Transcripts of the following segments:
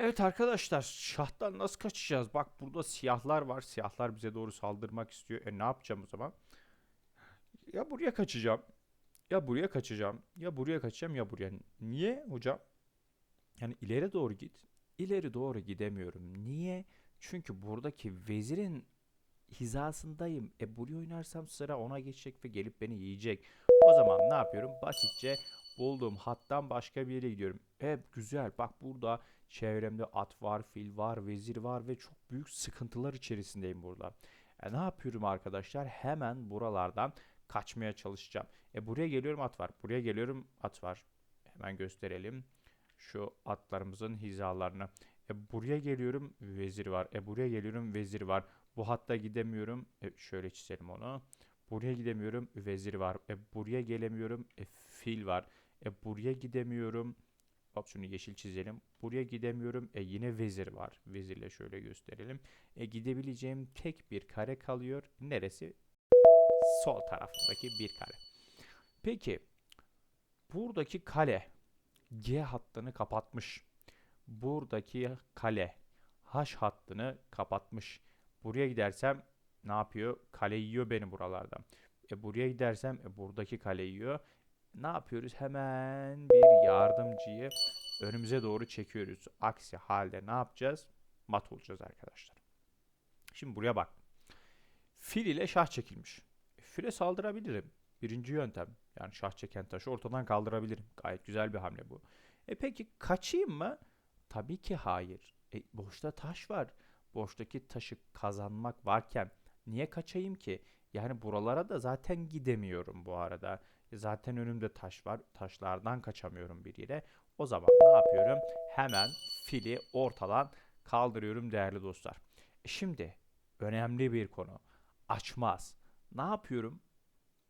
Evet arkadaşlar şahtan nasıl kaçacağız? Bak burada siyahlar var. Siyahlar bize doğru saldırmak istiyor. E ne yapacağım o zaman? Ya buraya kaçacağım. Ya buraya kaçacağım. Ya buraya kaçacağım ya buraya. Niye hocam? Yani ileri doğru git. İleri doğru gidemiyorum. Niye? Çünkü buradaki vezirin hizasındayım. E buraya oynarsam sıra ona geçecek ve gelip beni yiyecek. O zaman ne yapıyorum? Basitçe bulduğum hattan başka bir yere gidiyorum. E güzel. Bak burada çevremde at var, fil var, vezir var ve çok büyük sıkıntılar içerisindeyim burada. E ne yapıyorum arkadaşlar? Hemen buralardan kaçmaya çalışacağım. E buraya geliyorum at var. Buraya geliyorum at var. Hemen gösterelim. Şu atlarımızın hizalarını. E buraya geliyorum vezir var. E buraya geliyorum vezir var. Bu hatta gidemiyorum. E şöyle çizelim onu. Buraya gidemiyorum vezir var. E buraya gelemiyorum e fil var. E buraya gidemiyorum. Hop şunu yeşil çizelim. Buraya gidemiyorum. E yine vezir var. Vezirle şöyle gösterelim. E gidebileceğim tek bir kare kalıyor. Neresi? Sol tarafındaki bir kare. Peki buradaki kale G hattını kapatmış. Buradaki kale H hattını kapatmış. Buraya gidersem ne yapıyor? Kale yiyor beni buralardan. E buraya gidersem e, buradaki kale yiyor. Ne yapıyoruz? Hemen bir yardımcıyı önümüze doğru çekiyoruz. Aksi halde ne yapacağız? Mat olacağız arkadaşlar. Şimdi buraya bak. Fil ile şah çekilmiş. E, File saldırabilirim. Birinci yöntem. Yani şah çeken taşı ortadan kaldırabilirim. Gayet güzel bir hamle bu. E peki kaçayım mı? Tabii ki hayır. E, boşta taş var. Boştaki taşı kazanmak varken niye kaçayım ki? Yani buralara da zaten gidemiyorum bu arada. E, Zaten önümde taş var. Taşlardan kaçamıyorum bir yere. O zaman ne yapıyorum? Hemen fili ortadan kaldırıyorum değerli dostlar. E Şimdi önemli bir konu. Açmaz. Ne yapıyorum?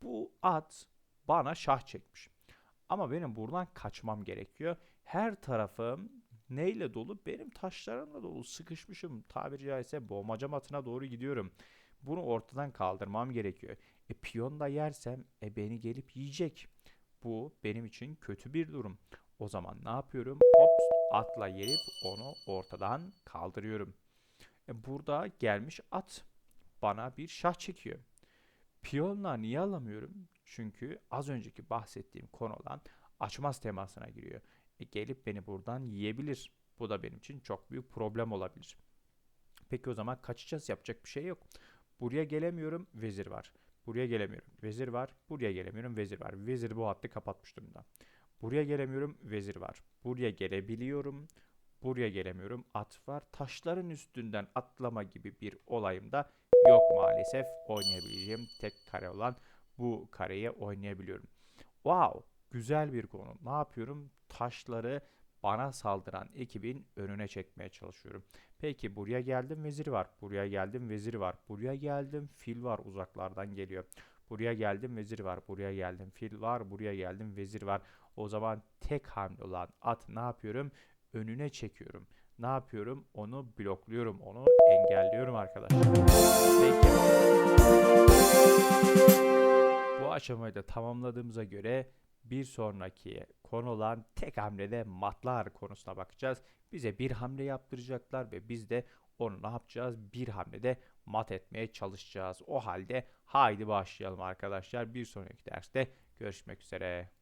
Bu at bana şah çekmiş. Ama benim buradan kaçmam gerekiyor. Her tarafım neyle dolu? Benim taşlarımla dolu. Sıkışmışım. Tabiri caizse boğmaca matına doğru gidiyorum. Bunu ortadan kaldırmam gerekiyor. E piyon da yersem e beni gelip yiyecek. Bu benim için kötü bir durum. O zaman ne yapıyorum? Hop atla yerip onu ortadan kaldırıyorum. E burada gelmiş at bana bir şah çekiyor. Piyonla niye alamıyorum? Çünkü az önceki bahsettiğim konu olan açmaz temasına giriyor. E gelip beni buradan yiyebilir. Bu da benim için çok büyük problem olabilir. Peki o zaman kaçacağız yapacak bir şey yok. Buraya gelemiyorum vezir var. Buraya gelemiyorum vezir var. Buraya gelemiyorum vezir var. Vezir bu hattı kapatmış durumda. Buraya gelemiyorum vezir var. Buraya gelebiliyorum. Buraya gelemiyorum at var. Taşların üstünden atlama gibi bir olayım da yok maalesef. Oynayabileceğim tek kare olan bu kareyi oynayabiliyorum. Wow, güzel bir konu. Ne yapıyorum? Taşları bana saldıran ekibin önüne çekmeye çalışıyorum. Peki buraya geldim vezir var. Buraya geldim vezir var. Buraya geldim fil var uzaklardan geliyor. Buraya geldim vezir var. Buraya geldim fil var. Buraya geldim vezir var. O zaman tek hamle olan at ne yapıyorum? Önüne çekiyorum. Ne yapıyorum? Onu blokluyorum. Onu engelliyorum arkadaşlar. Peki. Bu aşamayı da tamamladığımıza göre bir sonraki konu olan tek hamlede matlar konusuna bakacağız. Bize bir hamle yaptıracaklar ve biz de onu ne yapacağız? Bir hamlede mat etmeye çalışacağız. O halde haydi başlayalım arkadaşlar. Bir sonraki derste görüşmek üzere.